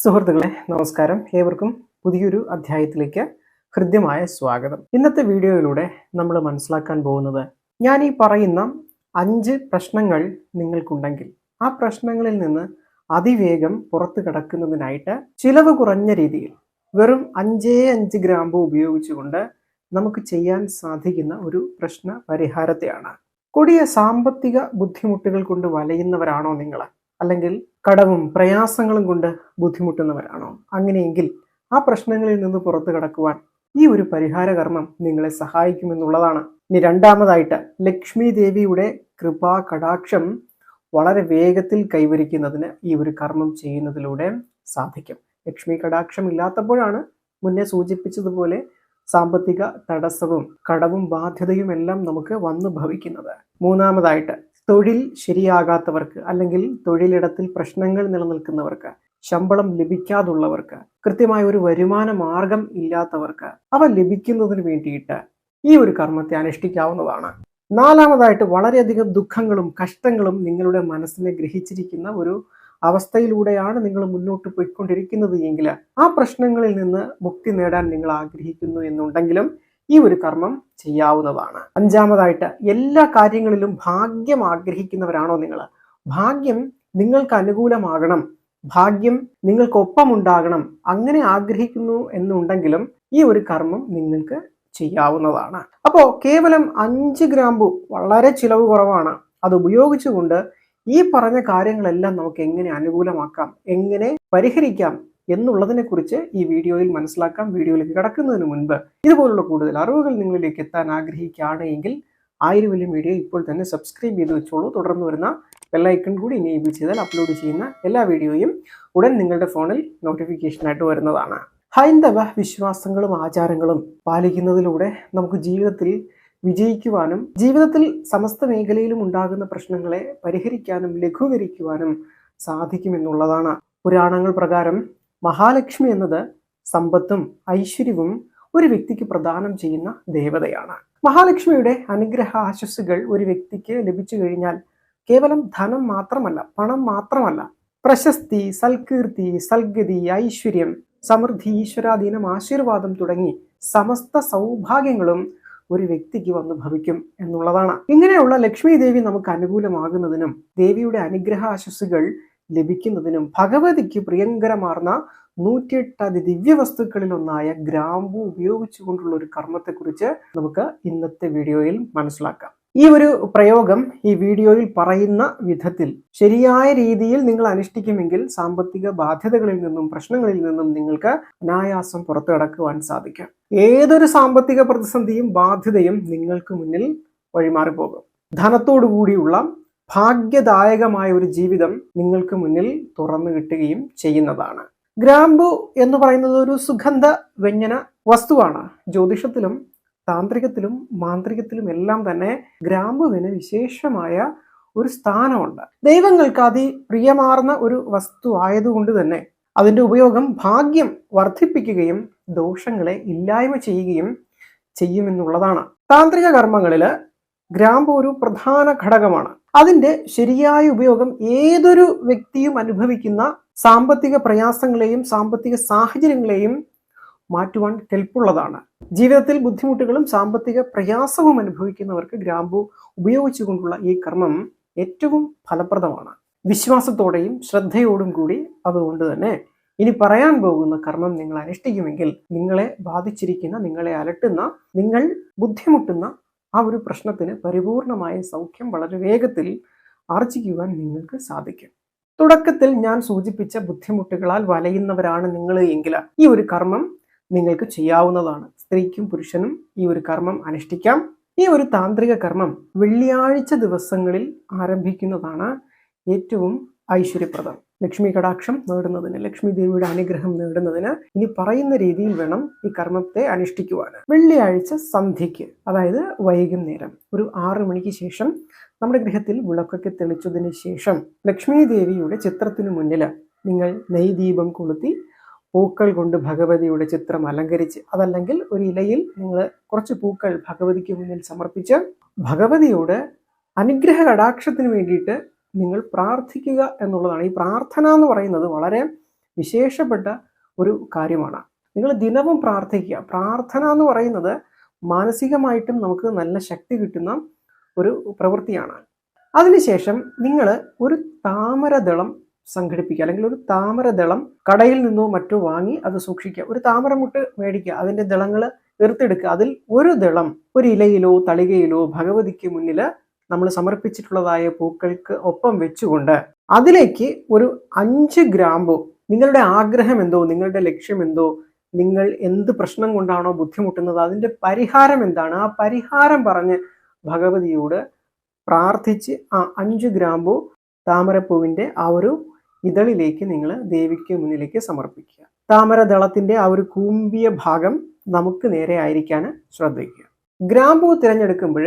സുഹൃത്തുക്കളെ നമസ്കാരം. ഏവർക്കും പുതിയൊരു അധ്യായത്തിലേക്ക് ഹൃദ്യമായ സ്വാഗതം. ഇന്നത്തെ വീഡിയോയിലൂടെ നമ്മൾ മനസ്സിലാക്കാൻ പോകുന്നത് ഞാൻ ഈ പറയുന്ന അഞ്ച് പ്രശ്നങ്ങൾ നിങ്ങൾക്കുണ്ടെങ്കിൽ ആ പ്രശ്നങ്ങളിൽ നിന്ന് അതിവേഗം പുറത്തു കടക്കുന്നതിനായിട്ട് ചിലവ് കുറഞ്ഞ രീതിയിൽ വെറും അഞ്ചേ അഞ്ച് ഗ്രാമ്പു ഉപയോഗിച്ചുകൊണ്ട് നമുക്ക് ചെയ്യാൻ സാധിക്കുന്ന ഒരു പ്രശ്ന പരിഹാരത്തെയാണ്. കൊടിയ സാമ്പത്തിക ബുദ്ധിമുട്ടുകൾ കൊണ്ട് വലയുന്നവരാണോ നിങ്ങൾ അല്ലെങ്കിൽ കടവും പ്രയാസങ്ങളും കൊണ്ട് ബുദ്ധിമുട്ടുന്നവരാണോ? അങ്ങനെയെങ്കിൽ ആ പ്രശ്നങ്ങളിൽ നിന്ന് പുറത്തു കടക്കുവാൻ ഈ ഒരു പരിഹാര കർമ്മം നിങ്ങളെ സഹായിക്കുമെന്നുള്ളതാണ്. ഇനി രണ്ടാമതായിട്ട് ലക്ഷ്മി ദേവിയുടെ കൃപാ കടാക്ഷം വളരെ വേഗത്തിൽ കൈവരിക്കുന്നതിന് ഈ ഒരു കർമ്മം ചെയ്യുന്നതിലൂടെ സാധിക്കും. ലക്ഷ്മി കടാക്ഷം ഇല്ലാത്തപ്പോഴാണ് മുന്നേ സൂചിപ്പിച്ചതുപോലെ സാമ്പത്തിക തടസ്സവും കടവും ബാധ്യതയും എല്ലാം നമുക്ക് വന്നു ഭവിക്കുന്നത്. മൂന്നാമതായിട്ട് തൊഴിൽ ശരിയാകാത്തവർക്ക് അല്ലെങ്കിൽ തൊഴിലിടത്തിൽ പ്രശ്നങ്ങൾ നിലനിൽക്കുന്നവർക്ക് ശമ്പളം ലഭിക്കാതുള്ളവർക്ക് കൃത്യമായ ഒരു വരുമാന മാർഗം ഇല്ലാത്തവർക്ക് അവ ലഭിക്കുന്നതിന് വേണ്ടിയിട്ട് ഈ ഒരു കർമ്മത്തെ അനുഷ്ഠിക്കാവുന്നതാണ്. നാലാമതായിട്ട് വളരെയധികം ദുഃഖങ്ങളും കഷ്ടങ്ങളും നിങ്ങളുടെ മനസ്സിനെ ഗ്രഹിച്ചിരിക്കുന്ന ഒരു അവസ്ഥയിലൂടെയാണ് നിങ്ങൾ മുന്നോട്ട് പോയിക്കൊണ്ടിരിക്കുന്നത് എങ്കിൽ ആ പ്രശ്നങ്ങളിൽ നിന്ന് മുക്തി നേടാൻ നിങ്ങൾ ആഗ്രഹിക്കുന്നു എന്നുണ്ടെങ്കിലും ഈ ഒരു കർമ്മം ചെയ്യാവുന്നതാണ്. അഞ്ചാമതായിട്ട് എല്ലാ കാര്യങ്ങളിലും ഭാഗ്യം ആഗ്രഹിക്കുന്നവരാണോ നിങ്ങൾ? ഭാഗ്യം നിങ്ങൾക്ക് അനുകൂലമാകണം. ഭാഗ്യം നിങ്ങൾക്കൊപ്പം ഉണ്ടാകണം അങ്ങനെ ആഗ്രഹിക്കുന്നു എന്നുണ്ടെങ്കിലും ഈ ഒരു കർമ്മം നിങ്ങൾക്ക് ചെയ്യാവുന്നതാണ്. അപ്പോൾ കേവലം അഞ്ച് ഗ്രാമ്പു വളരെ ചിലവ് കുറവാണ്. അത് ഉപയോഗിച്ചുകൊണ്ട് ഈ പറഞ്ഞ കാര്യങ്ങളെല്ലാം നമുക്ക് എങ്ങനെ അനുകൂലമാക്കാം? എങ്ങനെ പരിഹരിക്കാം? എന്നുള്ളതിനെ കുറിച്ച് ഈ വീഡിയോയിൽ മനസ്സിലാക്കാം. വീഡിയോയിലേക്ക് കിടക്കുന്നതിന് മുൻപ് ഇതുപോലുള്ള കൂടുതൽ അറിവുകൾ നിങ്ങളിലേക്ക് എത്താൻ ആഗ്രഹിക്കുകയാണ് എങ്കിൽ വീഡിയോ ഇപ്പോൾ തന്നെ സബ്സ്ക്രൈബ് ചെയ്ത് വെച്ചോളൂ. തുടർന്ന് വരുന്ന ബെല്ലൈക്കൺ കൂടി ഇനേബിൾ ചെയ്താൽ അപ്ലോഡ് ചെയ്യുന്ന എല്ലാ വീഡിയോയും ഉടൻ നിങ്ങളുടെ ഫോണിൽ നോട്ടിഫിക്കേഷനായിട്ട് വരുന്നതാണ്. ഹൈന്ദവ വിശ്വാസങ്ങളും ആചാരങ്ങളും പാലിക്കുന്നതിലൂടെ നമുക്ക് ജീവിതത്തിൽ വിജയിക്കുവാനും ജീവിതത്തിൽ സമസ്ത മേഖലയിലും ഉണ്ടാകുന്ന പ്രശ്നങ്ങളെ പരിഹരിക്കാനും ലഘൂകരിക്കുവാനും സാധിക്കുമെന്നുള്ളതാണ്. പുരാണങ്ങൾ പ്രകാരം മഹാലക്ഷ്മി എന്നത് സമ്പത്തും ഐശ്വര്യവും ഒരു വ്യക്തിക്ക് പ്രദാനം ചെയ്യുന്ന ദേവതയാണ്. മഹാലക്ഷ്മിയുടെ അനുഗ്രഹ ആശസ്സുകൾ ഒരു വ്യക്തിക്ക് ലഭിച്ചു കഴിഞ്ഞാൽ കേവലം ധനം മാത്രമല്ല പണം മാത്രമല്ല പ്രശസ്തി സൽകീർത്തി സൽഗതി ഐശ്വര്യം സമൃദ്ധി ഈശ്വരാധീനം ആശീർവാദം തുടങ്ങി സമസ്ത സൗഭാഗ്യങ്ങളും ഒരു വ്യക്തിക്ക് വന്ന് ഭവിക്കും എന്നുള്ളതാണ്. ഇങ്ങനെയുള്ള ലക്ഷ്മി ദേവി നമുക്ക് അനുകൂലമാകുന്നതിനും ദേവിയുടെ അനുഗ്രഹ ആശസ്സുകൾ ലഭിക്കുന്നതിനും ഭഗവതിക്ക് പ്രിയങ്കരമാർന്ന നൂറ്റിയെട്ട് ദിവ്യ വസ്തുക്കളിൽ ഒന്നായ ഗ്രാമ്പു ഉപയോഗിച്ചുകൊണ്ടുള്ള ഒരു കർമ്മത്തെക്കുറിച്ച് നമുക്ക് ഇന്നത്തെ വീഡിയോയിൽ മനസ്സിലാക്കാം. ഈ ഒരു പ്രയോഗം ഈ വീഡിയോയിൽ പറയുന്ന വിധത്തിൽ ശരിയായ രീതിയിൽ നിങ്ങൾ അനുഷ്ഠിക്കുമെങ്കിൽ സാമ്പത്തിക ബാധ്യതകളിൽ നിന്നും പ്രശ്നങ്ങളിൽ നിന്നും നിങ്ങൾക്ക് അനായാസം പുറത്തു കടക്കുവാൻ സാധിക്കും. ഏതൊരു സാമ്പത്തിക പ്രതിസന്ധിയും ബാധ്യതയും നിങ്ങൾക്ക് മുന്നിൽ വഴിമാറിപ്പോകും. ധനത്തോടു കൂടിയുള്ള ഭാഗ്യദായകമായ ഒരു ജീവിതം നിങ്ങൾക്ക് മുന്നിൽ തുറന്നു കിട്ടുകയും ചെയ്യുന്നതാണ്. ഗ്രാമ്പു എന്ന് പറയുന്നത് ഒരു സുഗന്ധ വ്യഞ്ജന വസ്തുവാണ്. ജ്യോതിഷത്തിലും താന്ത്രികത്തിലും മാന്ത്രികത്തിലും എല്ലാം തന്നെ ഗ്രാമ്പുവിന് വിശേഷമായ ഒരു സ്ഥാനമുണ്ട്. ദൈവങ്ങൾക്ക് അതി പ്രിയമാർന്ന ഒരു വസ്തു ആയതുകൊണ്ട് തന്നെ അതിന്റെ ഉപയോഗം ഭാഗ്യം വർദ്ധിപ്പിക്കുകയും ദോഷങ്ങളെ ഇല്ലായ്മ ചെയ്യുകയും ചെയ്യുമെന്നുള്ളതാണ്. താന്ത്രിക കർമ്മങ്ങളിൽ ഗ്രാമ്പു ഒരു പ്രധാന ഘടകമാണ്. അതിന്റെ ശരിയായ ഉപയോഗം ഏതൊരു വ്യക്തിയും അനുഭവിക്കുന്ന സാമ്പത്തിക പ്രയാസങ്ങളെയും സാമ്പത്തിക സാഹചര്യങ്ങളെയും മാറ്റുവാൻ കെൽപ്പുള്ളതാണ്. ജീവിതത്തിൽ ബുദ്ധിമുട്ടുകളും സാമ്പത്തിക പ്രയാസവും അനുഭവിക്കുന്നവർക്ക് ഗ്രാമ്പു ഉപയോഗിച്ചുകൊണ്ടുള്ള ഈ കർമ്മം ഏറ്റവും ഫലപ്രദമാണ്. വിശ്വാസത്തോടെയും ശ്രദ്ധയോടും കൂടി അതുകൊണ്ട് തന്നെ ഇനി പറയാൻ പോകുന്ന കർമ്മം നിങ്ങൾ അനുഷ്ഠിക്കുമെങ്കിൽ നിങ്ങളെ ബാധിച്ചിരിക്കുന്ന നിങ്ങളെ അലട്ടുന്ന നിങ്ങൾ ബുദ്ധിമുട്ടുന്ന ആ ഒരു പ്രശ്നത്തിന് പരിപൂർണമായ സൗഖ്യം വളരെ വേഗത്തിൽ ആർജിക്കുവാൻ നിങ്ങൾക്ക് സാധിക്കും. തുടക്കത്തിൽ ഞാൻ സൂചിപ്പിച്ച ബുദ്ധിമുട്ടുകളാൽ വലയുന്നവരാണ് നിങ്ങൾ എങ്കിൽ ഈ ഒരു കർമ്മം നിങ്ങൾക്ക് ചെയ്യാവുന്നതാണ്. സ്ത്രീക്കും പുരുഷനും ഈ ഒരു കർമ്മം അനുഷ്ഠിക്കാം. ഈ ഒരു താന്ത്രിക കർമ്മം വെള്ളിയാഴ്ച ദിവസങ്ങളിൽ ആരംഭിക്കുന്നതാണ് ഏറ്റവും ഐശ്വര്യപ്രദം. ലക്ഷ്മി കടാക്ഷം നേടുന്നതിന് ലക്ഷ്മി ദേവിയുടെ അനുഗ്രഹം നേടുന്നതിന് ഇനി പറയുന്ന രീതിയിൽ വേണം ഈ കർമ്മത്തെ അനുഷ്ഠിക്കുവാൻ വെള്ളിയാഴ്ച സന്ധ്യയ്ക്ക് അതായത് വൈകുന്നേരം ഒരു ആറു മണിക്ക് ശേഷം നമ്മുടെ ഗൃഹത്തിൽ വിളക്കൊക്കെ തെളിച്ചതിന് ശേഷം ലക്ഷ്മി ദേവിയുടെ ചിത്രത്തിനു മുന്നിൽ നിങ്ങൾ നെയ്ദീപം കൊളുത്തി പൂക്കൾ കൊണ്ട് ഭഗവതിയുടെ ചിത്രം അലങ്കരിച്ച് അതല്ലെങ്കിൽ ഒരു ഇലയിൽ നിങ്ങൾ കുറച്ച് പൂക്കൾ ഭഗവതിക്ക് മുന്നിൽ സമർപ്പിച്ച് ഭഗവതിയോട് അനുഗ്രഹ കടാക്ഷത്തിന് വേണ്ടിയിട്ട് നിങ്ങൾ പ്രാർത്ഥിക്കുക എന്നുള്ളതാണ്. ഈ പ്രാർത്ഥന എന്ന് പറയുന്നത് വളരെ വിശേഷപ്പെട്ട ഒരു കാര്യമാണ്. നിങ്ങൾ ദിനവും പ്രാർത്ഥിക്കുക. പ്രാർത്ഥന എന്ന് പറയുന്നത് മാനസികമായിട്ടും നമുക്ക് നല്ല ശക്തി കിട്ടുന്ന ഒരു പ്രവൃത്തിയാണ്. അതിനുശേഷം നിങ്ങൾ ഒരു താമരദളം സംഘടിപ്പിക്കുക. അല്ലെങ്കിൽ ഒരു താമരദളം കടയിൽ നിന്നോ മറ്റോ വാങ്ങി അത് സൂക്ഷിക്കുക. ഒരു താമരമുട്ട് മേടിക്കുക. അതിന്റെ ദളങ്ങൾ എറുത്തെടുക്കുക. അതിൽ ഒരു ദളം ഒരു ഇലയിലോ തളികയിലോ ഭഗവതിക്ക് മുന്നിൽ നമ്മൾ സമർപ്പിച്ചിട്ടുള്ളതായ പൂക്കൾക്ക് ഒപ്പം വെച്ചുകൊണ്ട് അതിലേക്ക് ഒരു അഞ്ച് ഗ്രാമ്പു നിങ്ങളുടെ ആഗ്രഹം എന്തോ നിങ്ങളുടെ ലക്ഷ്യം എന്തോ നിങ്ങൾ എന്ത് പ്രശ്നം കൊണ്ടാണോ ബുദ്ധിമുട്ടുന്നത് അതിന്റെ പരിഹാരം എന്താണ്? ആ പരിഹാരം പറഞ്ഞ് ഭഗവതിയോട് പ്രാർത്ഥിച്ച് ആ അഞ്ച് ഗ്രാമ്പു താമരപ്പൂവിന്റെ ആ ഒരു ഇതളിലേക്ക് നിങ്ങൾ ദേവിക്ക് മുന്നിലേക്ക് സമർപ്പിക്കുക. താമരദളത്തിന്റെ ആ ഒരു കൂമ്പിയ ഭാഗം നമുക്ക് നേരെ ആയിരിക്കാൻ ശ്രദ്ധിക്കുക. ഗ്രാമ്പു തിരഞ്ഞെടുക്കുമ്പോൾ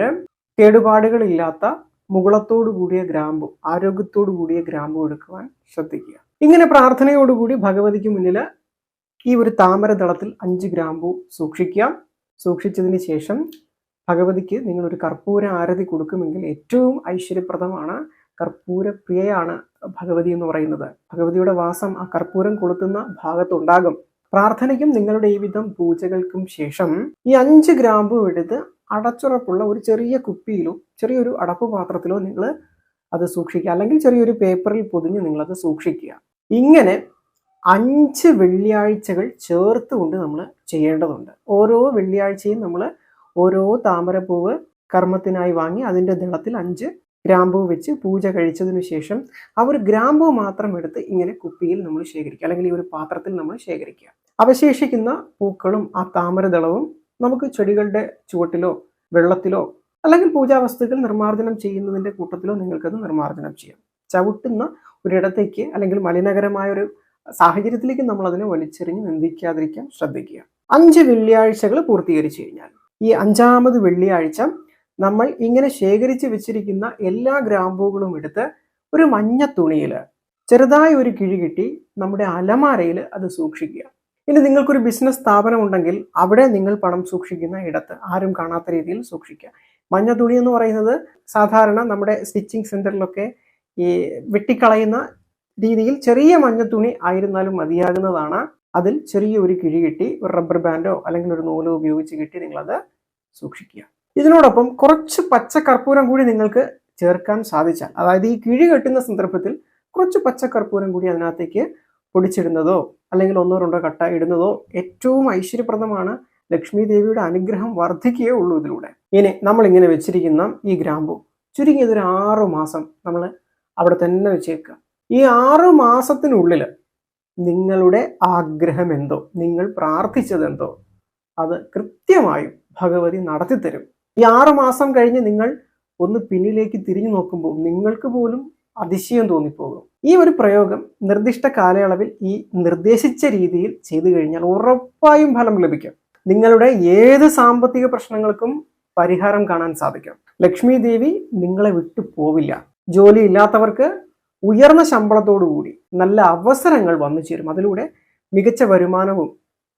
കേടുപാടുകളില്ലാത്ത മുകുളത്തോടു കൂടിയ ഗ്രാമ്പു ആരോഗ്യത്തോടു കൂടിയ ഗ്രാമ്പു എടുക്കുവാൻ ശ്രദ്ധിക്കുക. ഇങ്ങനെ പ്രാർത്ഥനയോടുകൂടി ഭഗവതിക്ക് മുന്നിൽ ഈ ഒരു താമര താമരദളത്തിൽ അഞ്ച് ഗ്രാമ്പു സൂക്ഷിക്കുക സൂക്ഷിച്ചതിന് ശേഷം ഭഗവതിക്ക് നിങ്ങൾ ഒരു കർപ്പൂര ആരതി കൊടുക്കുമെങ്കിൽ ഏറ്റവും ഐശ്വര്യപ്രദമാണ് കർപ്പൂര പ്രിയയാണ് ഭഗവതി എന്ന് പറയുന്നത്. ഭഗവതിയുടെ വാസം ആ കർപ്പൂരം കൊളുത്തുന്ന ഭാഗത്തുണ്ടാകും. പ്രാർത്ഥനയ്ക്കും നിങ്ങളുടെ ഈ വിധം പൂജകൾക്കും ശേഷം ഈ അഞ്ച് ഗ്രാമ്പു എടുത്ത് അടച്ചുറപ്പുള്ള ഒരു ചെറിയ കുപ്പിയിലോ ചെറിയൊരു അടപ്പ് പാത്രത്തിലോ നിങ്ങൾ അത് സൂക്ഷിക്കുക. അല്ലെങ്കിൽ ചെറിയൊരു പേപ്പറിൽ പൊതിഞ്ഞ് നിങ്ങളത് സൂക്ഷിക്കുക. ഇങ്ങനെ അഞ്ച് വെള്ളിയാഴ്ചകൾ ചേർത്തുകൊണ്ട് നമ്മൾ ചെയ്യേണ്ടതുണ്ട്. ഓരോ വെള്ളിയാഴ്ചയും നമ്മൾ ഓരോ താമരപ്പൂവ് കർമ്മത്തിനായി വാങ്ങി അതിന്റെ ദളത്തിൽ അഞ്ച് ഗ്രാമ്പൂ വെച്ച് പൂജ കഴിച്ചതിനു ശേഷം ആ ഒരു ഗ്രാമ്പൂ മാത്രം എടുത്ത് ഇങ്ങനെ കുപ്പിയിൽ നമ്മൾ ശേഖരിക്കുക. അല്ലെങ്കിൽ ഈ ഒരു പാത്രത്തിൽ നമ്മൾ ശേഖരിക്കുക. അവശേഷിക്കുന്ന പൂക്കളും ആ താമരദളവും നമുക്ക് ചെടികളുടെ ചുവട്ടിലോ വെള്ളത്തിലോ അല്ലെങ്കിൽ പൂജാവസ്തുക്കൾ നിർമ്മാർജനം ചെയ്യുന്നതിന്റെ കൂട്ടത്തിലോ നിങ്ങൾക്കത് നിർമ്മാർജനം ചെയ്യാം. ചവിട്ടുന്ന ഒരിടത്തേക്ക് അല്ലെങ്കിൽ മലിനകരമായ ഒരു സാഹചര്യത്തിലേക്ക് നമ്മൾ അതിനെ വലിച്ചെറിഞ്ഞ് നിന്ദിക്കാതിരിക്കാൻ ശ്രദ്ധിക്കുക. അഞ്ച് വെള്ളിയാഴ്ചകൾ പൂർത്തീകരിച്ചു കഴിഞ്ഞാൽ ഈ അഞ്ചാമത് വെള്ളിയാഴ്ച നമ്മൾ ഇങ്ങനെ ശേഖരിച്ച് വെച്ചിരിക്കുന്ന എല്ലാ ഗ്രാമ്പൂകളും എടുത്ത് ഒരു മഞ്ഞ തുണിയിൽ ചെറുതായ ഒരു കിഴി കിട്ടി നമ്മുടെ അലമാരയിൽ അത് സൂക്ഷിക്കുക. ഇനി നിങ്ങൾക്കൊരു ബിസിനസ് സ്ഥാപനം ഉണ്ടെങ്കിൽ അവിടെ നിങ്ങൾ പണം സൂക്ഷിക്കുന്ന ഇടത്ത് ആരും കാണാത്ത രീതിയിൽ സൂക്ഷിക്കുക. മഞ്ഞ തുണി എന്ന് പറയുന്നത് സാധാരണ നമ്മുടെ സ്റ്റിച്ചിങ് സെന്ററിലൊക്കെ ഈ വെട്ടിക്കളയുന്ന രീതിയിൽ ചെറിയ മഞ്ഞ തുണി ആയിരുന്നാലും മതിയാകുന്നതാണ്. അതിൽ ചെറിയ ഒരു കിഴി കിട്ടി ഒരു റബ്ബർ ബാൻഡോ അല്ലെങ്കിൽ ഒരു നൂലോ ഉപയോഗിച്ച് കിട്ടി നിങ്ങളത് സൂക്ഷിക്കുക. ഇതിനോടൊപ്പം കുറച്ച് പച്ച കർപ്പൂരം കൂടി നിങ്ങൾക്ക് ചേർക്കാൻ സാധിച്ചാൽ അതായത് ഈ കിഴി കെട്ടുന്ന സന്ദർഭത്തിൽ കുറച്ച് പച്ച കർപ്പൂരം കൂടി അതിനകത്തേക്ക് പൊടിച്ചിടുന്നതോ അല്ലെങ്കിൽ ഒന്നോ രണ്ടോ കട്ട ഇടുന്നതോ ഏറ്റവും ഐശ്വര്യപ്രദമാണ് ലക്ഷ്മി ദേവിയുടെ അനുഗ്രഹം വർദ്ധിക്കുകയേ ഉള്ളൂ ഇതിലൂടെ. ഇനി നമ്മൾ ഇങ്ങനെ വെച്ചിരിക്കുന്ന ഈ ഗ്രാമ്പു ചുരുങ്ങിയത് ഒരു ആറു മാസം നമ്മൾ അവിടെ തന്നെ വെച്ചേക്കുക. ഈ ആറു മാസത്തിനുള്ളിൽ നിങ്ങളുടെ ആഗ്രഹം എന്തോ നിങ്ങൾ പ്രാർത്ഥിച്ചതെന്തോ അത് കൃത്യമായും ഭഗവതി നടത്തിത്തരും. ഈ ആറു മാസം കഴിഞ്ഞ് നിങ്ങൾ ഒന്ന് പിന്നിലേക്ക് തിരിഞ്ഞു നോക്കുമ്പോൾ നിങ്ങൾക്ക് പോലും അതിശയം തോന്നിപ്പോകും. ഈ ഒരു പ്രയോഗം നിർദ്ദിഷ്ട കാലയളവിൽ ഈ നിർദ്ദേശിച്ച രീതിയിൽ ചെയ്തു കഴിഞ്ഞാൽ ഉറപ്പായും ഫലം ലഭിക്കും. നിങ്ങളുടെ ഏത് സാമ്പത്തിക പ്രശ്നങ്ങൾക്കും പരിഹാരം കാണാൻ സാധിക്കും. ലക്ഷ്മി ദേവി നിങ്ങളെ വിട്ടു പോവില്ല. ജോലി ഇല്ലാത്തവർക്ക് ഉയർന്ന ശമ്പളത്തോടുകൂടി നല്ല അവസരങ്ങൾ വന്നു ചേരും. അതിലൂടെ മികച്ച വരുമാനവും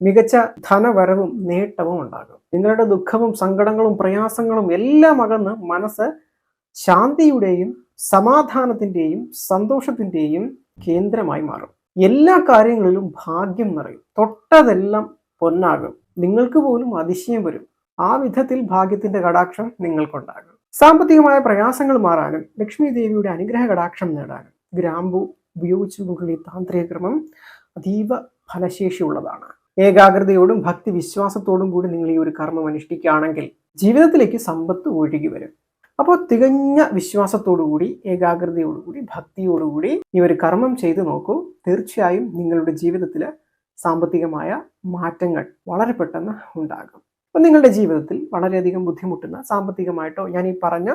മികച്ച ധനവരവും നേട്ടവും ഉണ്ടാകും. നിങ്ങളുടെ ദുഃഖവും സങ്കടങ്ങളും പ്രയാസങ്ങളും എല്ലാം അകന്ന് മനസ്സ് ശാന്തിയുടെയും സമാധാനത്തിന്റെയും സന്തോഷത്തിന്റെയും കേന്ദ്രമായി മാറും. എല്ലാ കാര്യങ്ങളിലും ഭാഗ്യം നിറയും. തൊട്ടതെല്ലാം പൊന്നാകും. നിങ്ങൾക്ക് പോലും അതിശയം വരും. ആ വിധത്തിൽ ഭാഗ്യത്തിന്റെ കടാക്ഷം നിങ്ങൾക്കുണ്ടാകും. സാമ്പത്തികമായ പ്രയാസങ്ങൾ മാറാനും ലക്ഷ്മി ദേവിയുടെ അനുഗ്രഹ കടാക്ഷം നേടാനും ഗ്രാമ്പു ഉപയോഗിച്ചു ഈ താന്ത്രിക ക്രമം അതീവ ഫലശേഷിയുള്ളതാണ്. ഏകാഗ്രതയോടും ഭക്തി വിശ്വാസത്തോടും കൂടി നിങ്ങൾ ഈ ഒരു കർമ്മം അനുഷ്ഠിക്കുകയാണെങ്കിൽ ജീവിതത്തിലേക്ക് സമ്പത്ത് ഒഴുകി വരും. അപ്പോൾ തികഞ്ഞ വിശ്വാസത്തോടുകൂടി ഏകാഗ്രതയോടുകൂടി ഭക്തിയോടുകൂടി ഈ ഒരു കർമ്മം ചെയ്തു നോക്കൂ. തീർച്ചയായും നിങ്ങളുടെ ജീവിതത്തിൽ സാമ്പത്തികമായ മാറ്റങ്ങൾ വളരെ പെട്ടെന്ന് ഉണ്ടാകും. അപ്പം നിങ്ങളുടെ ജീവിതത്തിൽ വളരെയധികം ബുദ്ധിമുട്ടുന്ന സാമ്പത്തികമായിട്ടോ ഞാൻ ഈ പറഞ്ഞ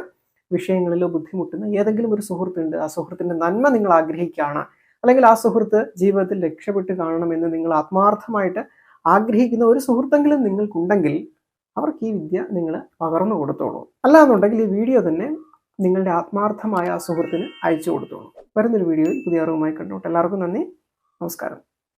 വിഷയങ്ങളിലോ ബുദ്ധിമുട്ടുന്ന ഏതെങ്കിലും ഒരു സുഹൃത്തുണ്ട് ആ സുഹൃത്തിന്റെ നന്മ നിങ്ങൾ ആഗ്രഹിക്കുകയാണ് അല്ലെങ്കിൽ ആ സുഹൃത്ത് ജീവിതത്തിൽ രക്ഷപ്പെട്ട് കാണണമെന്ന് നിങ്ങൾ ആത്മാർത്ഥമായിട്ട് ആഗ്രഹിക്കുന്ന ഒരു സുഹൃത്തെങ്കിലും നിങ്ങൾക്കുണ്ടെങ്കിൽ അവർക്ക് ഈ വിദ്യ നിങ്ങൾ പകർന്നു കൊടുത്തോളൂ. അല്ലാന്നുണ്ടെങ്കിൽ ഈ വീഡിയോ തന്നെ നിങ്ങളുടെ ആത്മാർത്ഥമായ സുഹൃത്തിന് അയച്ചു കൊടുത്തോളൂ. വരുന്നൊരു വീഡിയോയിൽ പുതിയ അറിവുമായി കണ്ടോട്ടെ എല്ലാവർക്കും നന്ദി. നമസ്കാരം.